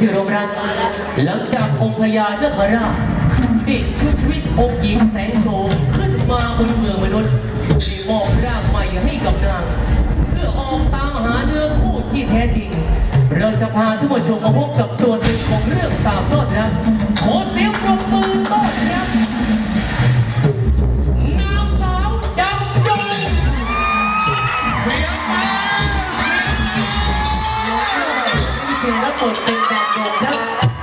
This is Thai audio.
ที่รบรักหลังจากองค์พญานาคราชดิชุดวิทย์องค์หญิงแสงโสมขึ้นมาบนเมืองมนุษย์ที่มอบร่างใหม่ให้กับนาง เพื่อออกตามหาเนื้อคู่ที่แท้จริง เราจะพาทุกผู้ชมมาพบกับตัวหนึ่งของเรื่องสาวโซดรัก ลิเกรับบทเป็นดำดงครับ